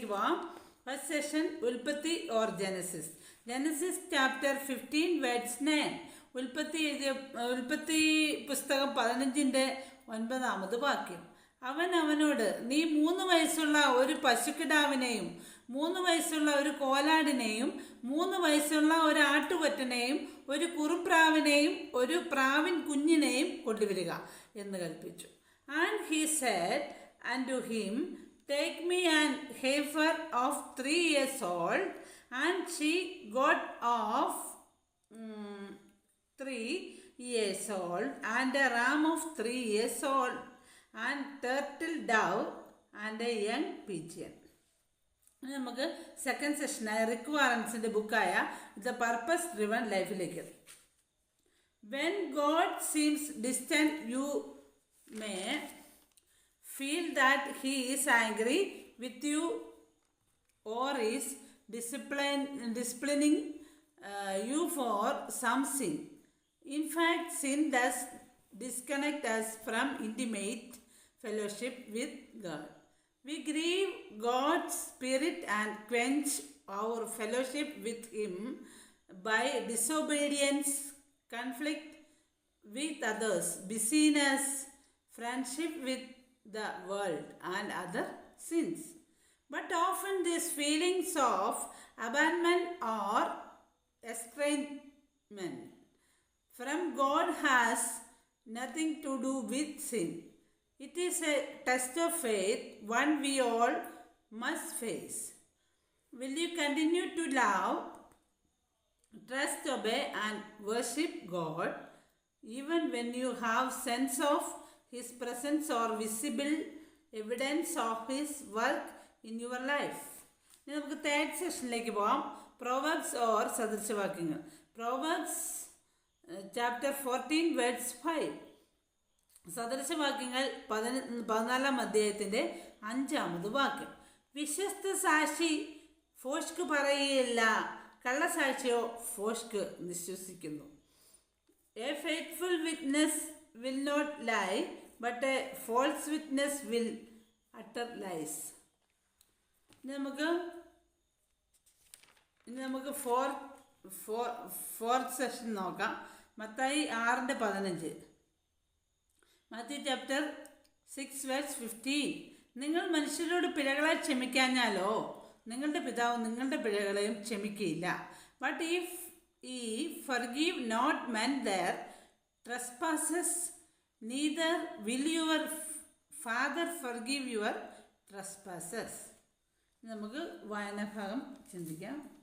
സെഷനിലേക്ക് പോവാം. First session ഉൽപ്പത്തി or genesis genesis chapter fifteen words nine ഉൽപ്പത്തി ഉൽപ്പത്തി പുസ്തകം പതിനഞ്ചിന്റെ ഒൻപതാമത് വാക്യം. അവൻ അവനോട് നീ മൂന്ന് വയസ്സുള്ള ഒരു പശുക്കിടാവിനെയും മൂന്ന് വയസ്സുള്ള ഒരു കോലാടിനെയും മൂന്ന് വയസ്സുള്ള ഒരു ആട്ടുകൊറ്റനെയും ഒരു കുറുപ്രാവിനെയും ഒരു പ്രാവിൻ കുഞ്ഞിനെയും കൊണ്ടുവരിക എന്ന് കൽപ്പിച്ചു. And he said and to him take me and heifer of three years old and she goat of three years old and a ram of three years old and turtle dove and a young pigeon. നമുക്ക് second സെഷനായ Rick വാറൻസിന്റെ ബുക്കായ the purpose driven ലൈഫിലേക്ക് when God seems distant you may feel that he is angry with you or is discipline, disciplining uh, you for some sin. In fact, sin does disconnect us from intimate fellowship with God. We grieve God's Spirit and quench our fellowship with Him by disobedience, conflict with others, busyness, friendship with the world, and other sins. But often these feelings of abandonment or estrangement from God has nothing to do with sin. It is a test of faith, one we all must face. Will you continue to love, trust, obey, and worship God even when you have sense of His presence or visible evidence of his work in your life ഇനി നമുക്ക് third സെഷനിലേക്ക് പോവാം. Proverbs or സദൃശവാക്യങ്ങൾ. Proverbs chapter fourteen words five സദൃശവാക്യങ്ങൾ പതിന പതിനാലാം അധ്യായത്തിന്റെ അഞ്ചാമത് വാക്യം. വിശ്വസ്ത സാക്ഷി ഫോഷ്ക്ക് പറയുകയില്ല. കള്ളസാക്ഷിയോ ഫോഷ്ക്ക് വിശ്വസിക്കുന്നു a faithful witness will not lie, but a false witness will utter lies. ഇനി നമുക്ക് ഇനി നമുക്ക് ഫോർ ഫോർ ഫോർത്ത് സെഷൻ നോക്കാം. മത്തായി ആറിന്റെ പതിനഞ്ച്. മത്തി ചാപ്റ്റർ സിക്സ് വേഴ്സ് ഫിഫ്റ്റീൻ നിങ്ങൾ മനുഷ്യരോട് പിഴകളെ ക്ഷമിക്കാഞ്ഞാലോ? നിങ്ങളുടെ പിതാവ് നിങ്ങളുടെ പിഴകളെയും ക്ഷമിക്കുകയില്ല ബട്ട് ഈ ഈ forgive not men their trespasses neither will your father forgive your trespasses നമുക്ക് വായനാഭാഗം ചിന്തിക്കാം.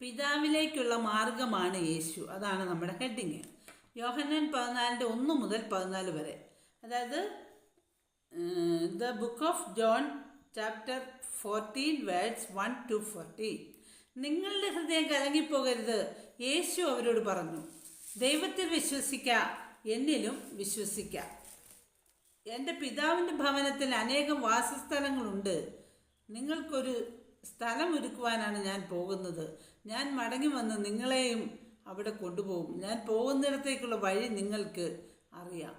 പിതാവിലേക്കുള്ള മാർഗമാണ് യേശു. അതാണ് നമ്മുടെ ഹെഡിങ്. യോഹന്നൻ പതിനാലിന്റെ ഒന്ന് മുതൽ പതിനാല് വരെ. അതായത് the book of John chapter fourteen words one to fourteen. നിങ്ങളുടെ ഹൃദയം കലങ്ങിപ്പോകരുത്. യേശു അവരോട് പറഞ്ഞു ദൈവത്തിൽ വിശ്വസിക്ക എന്നിലും വിശ്വസിക്ക. എന്റെ പിതാവിന്റെ ഭവനത്തിൽ അനേകം വാസസ്ഥലങ്ങളുണ്ട്. നിങ്ങൾക്കൊരു സ്ഥലം ഒരുക്കുവാനാണ് ഞാൻ പോകുന്നത്. ഞാൻ മടങ്ങി വന്ന് നിങ്ങളെയും അവിടെ കൊണ്ടുപോകും. ഞാൻ പോകുന്നിടത്തേക്കുള്ള വഴി നിങ്ങൾക്ക് അറിയാം.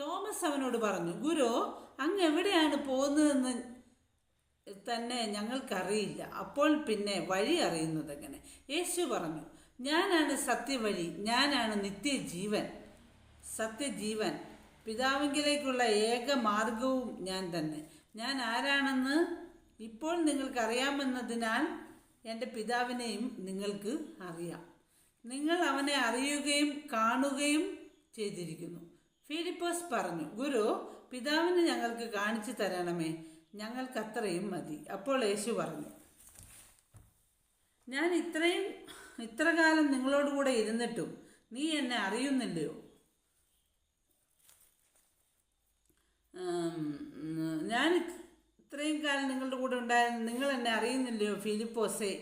തോമസ് അവനോട് പറഞ്ഞു ഗുരു അങ്ങ് എവിടെയാണ് പോകുന്നതെന്ന് തന്നെ ഞങ്ങൾക്കറിയില്ല. അപ്പോൾ പിന്നെ വഴി അറിയുന്നത് എങ്ങനെ? യേശു പറഞ്ഞു ഞാനാണ് സത്യവഴി ഞാനാണ് നിത്യജീവൻ. സത്യജീവൻ. പിതാവിങ്കിലേക്കുള്ള ഏക മാർഗവും ഞാൻ തന്നെ. ഞാൻ ആരാണെന്ന് ഇപ്പോൾ നിങ്ങൾക്കറിയാമെന്നതിനാൽ എന്റെ പിതാവിനെയും നിങ്ങൾക്ക് അറിയാം. നിങ്ങൾ അവനെ അറിയുകയും കാണുകയും ചെയ്തിരിക്കുന്നു. ഫിലിപ്പോസ് പറഞ്ഞു ഗുരു പിതാവിനെ ഞങ്ങൾക്ക് കാണിച്ചു തരണമേ. ഞങ്ങൾക്ക് അത്രയും മതി. അപ്പോൾ യേശു പറഞ്ഞു ഞാൻ ഇത്രയും ഇത്ര കാലം നിങ്ങളോടുകൂടെ ഇരുന്നിട്ടും നീ എന്നെ അറിയുന്നില്ലയോ? ഞാൻ ഇത്രയും കാലം നിങ്ങളുടെ കൂടെ ഉണ്ടായിരുന്നു നിങ്ങൾ എന്നെ അറിയുന്നില്ലയോ ഫിലിപ്പോസേ?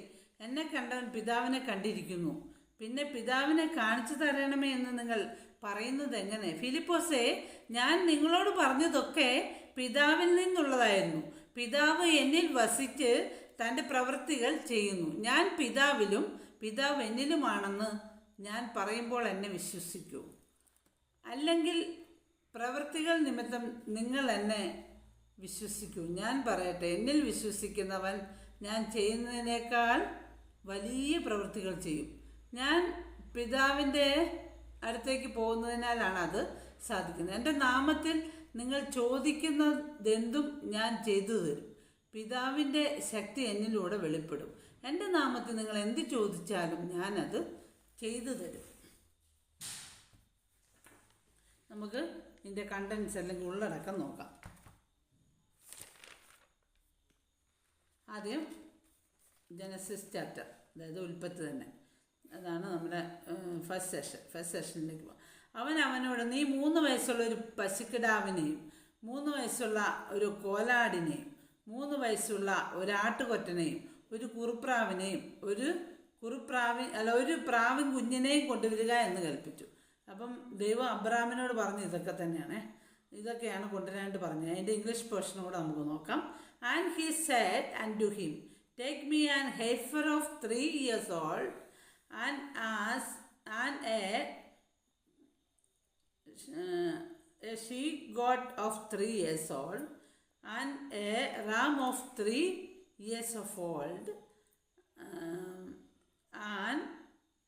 എന്നെ കണ്ടവൻ പിതാവിനെ കണ്ടിരിക്കുന്നു. പിന്നെ പിതാവിനെ കാണിച്ചു തരണമേ എന്ന് നിങ്ങൾ പറയുന്നത് എങ്ങനെ? ഫിലിപ്പോസേ ഞാൻ നിങ്ങളോട് പറഞ്ഞതൊക്കെ പിതാവിൽ നിന്നുള്ളതായിരുന്നു. പിതാവ് എന്നിൽ വസിച്ച് തന്റെ പ്രവൃത്തികൾ ചെയ്യുന്നു. ഞാൻ പിതാവിലും പിതാവ് എന്നിലുമാണെന്ന് ഞാൻ പറയുമ്പോൾ എന്നെ വിശ്വസിക്കൂ. അല്ലെങ്കിൽ പ്രവൃത്തികൾ നിമിത്തം നിങ്ങൾ എന്നെ വിശ്വസിക്കൂ. ഞാൻ പറയട്ടെ എന്നിൽ വിശ്വസിക്കുന്നവൻ ഞാൻ ചെയ്യുന്നതിനേക്കാൾ വലിയ പ്രവൃത്തികൾ ചെയ്യും. ഞാൻ പിതാവിന്റെ അടുത്തേക്ക് പോകുന്നതിനാലാണ് അത് സാധിക്കുന്നത്. എന്റെ നാമത്തിൽ നിങ്ങൾ ചോദിക്കുന്നതെന്തും ഞാൻ ചെയ്തു തരും. പിതാവിന്റെ ശക്തി എന്നിലൂടെ വെളിപ്പെടും. എന്റെ നാമത്തിൽ നിങ്ങൾ എന്ത് ചോദിച്ചാലും ഞാനത് ചെയ്തു തരും. നമുക്ക് ഇതിന്റെ കണ്ടൻസ് അല്ലെങ്കിൽ ഉള്ളടക്കം നോക്കാം. ആദ്യം ജനസിസ് ചാപ്റ്റർ അതായത് ഉൽപ്പത്തി തന്നെ. അതാണ് നമ്മുടെ ഫസ്റ്റ് സെഷൻ ഫസ്റ്റ് സെഷനിലേക്ക് പോകാം അവൻ അവനോട് നീ മൂന്ന് വയസ്സുള്ള ഒരു പശുക്കിടാവിനെയും മൂന്ന് വയസ്സുള്ള ഒരു കോലാടിനെയും മൂന്ന് വയസ്സുള്ള ഒരാട്ടുകൊറ്റനെയും ഒരു കുറുപ്രാവിനെയും ഒരു കുറുപ്രാവി അല്ല ഒരു പ്രാവിൻ കുഞ്ഞിനെയും കൊണ്ടുവരിക എന്ന് കൽപ്പിച്ചു. അപ്പം ദൈവം അബ്രാമിനോട് പറഞ്ഞു ഇതൊക്കെ തന്നെയാണ്. ഇതൊക്കെയാണ് കൊണ്ടുവരാനായിട്ട് പറഞ്ഞത്. അതിന്റെ ഇംഗ്ലീഷ് പോർഷൻ കൂടെ നമുക്ക് നോക്കാം. And he said and to him take me and heifer of three years old and ass and a got of three years old and a ram of three years of old um, and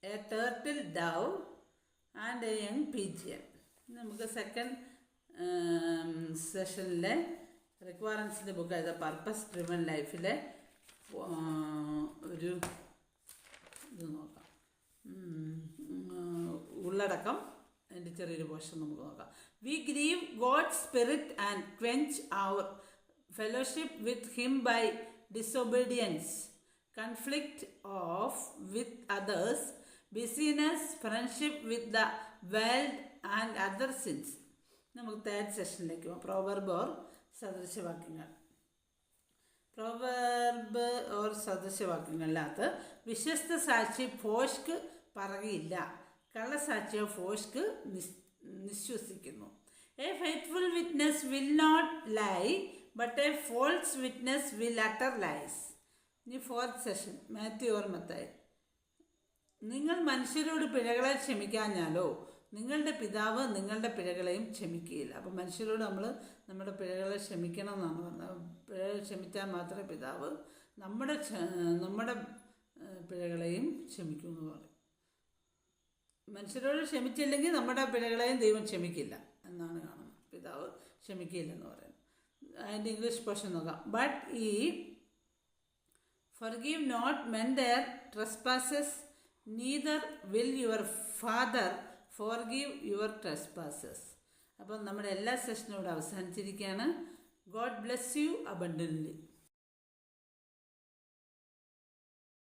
a turtle dove and a young pigeon നമുക്ക് second സെഷനിലെ റിക്വയറൻസിന്റെ book ആയത് purpose driven ലൈഫിലെ ഒരു ഇത് നോക്കാം ഉള്ളടക്കം അതിന്റെ ചെറിയൊരു പോഷൻ നമുക്ക് നോക്കാം. We grieve God spirit and quench our fellowship with him by disobedience conflict of with others business friendship with the world and other sins നമുക്ക് തേർഡ് സെഷനിലേക്ക് പോകാം. പ്രോവർബ് ഓർ സദൃശവാക്യങ്ങൾ. പ്രോവർബ് ഓർ സദൃശവാക്യങ്ങളിനകത്ത് വിശ്വസ്ത സാക്ഷി ഫോഷ്ക്ക് പറകിയില്ല കള്ളസാക്ഷിയോ ഫോഷ്ക്ക് നിസ് നിശ്വസിക്കുന്നു. A faithful witness will not lie but a false witness will utter lies ഇനി fourth session Matthew or Mathai നിങ്ങൾ മനുഷ്യരോട് പിഴകളെ ക്ഷമിക്കാഞ്ഞാലോ? നിങ്ങളുടെ പിതാവ് നിങ്ങളുടെ പിഴകളെയും ക്ഷമിക്കുകയില്ല. അപ്പോൾ മനുഷ്യരോട് നമ്മൾ നമ്മുടെ പിഴകളെ ക്ഷമിക്കണം എന്നാണ് പറഞ്ഞത് പിഴകൾ ക്ഷമിച്ചാൽ മാത്രമേ പിതാവ് നമ്മുടെ നമ്മുടെ പിഴകളെയും ക്ഷമിക്കൂ എന്ന് പറയും. മനുഷ്യരോട് ക്ഷമിച്ചില്ലെങ്കിൽ നമ്മുടെ പിഴകളെയും ദൈവം ക്ഷമിക്കില്ല എന്നാണ് കാണുന്നത്. പിതാവ് ക്ഷമിക്കില്ലെന്ന് പറയുന്നത്. അതിന്റെ ഇംഗ്ലീഷ് പോഷൻ നോക്കാം. But ye Forgive not men their trespasses neither will your father forgive your trespasses അപ്പം നമ്മുടെ എല്ലാ സെഷനും ഇവിടെ അവസാനിച്ചിരിക്കുകയാണ്. God bless you abundantly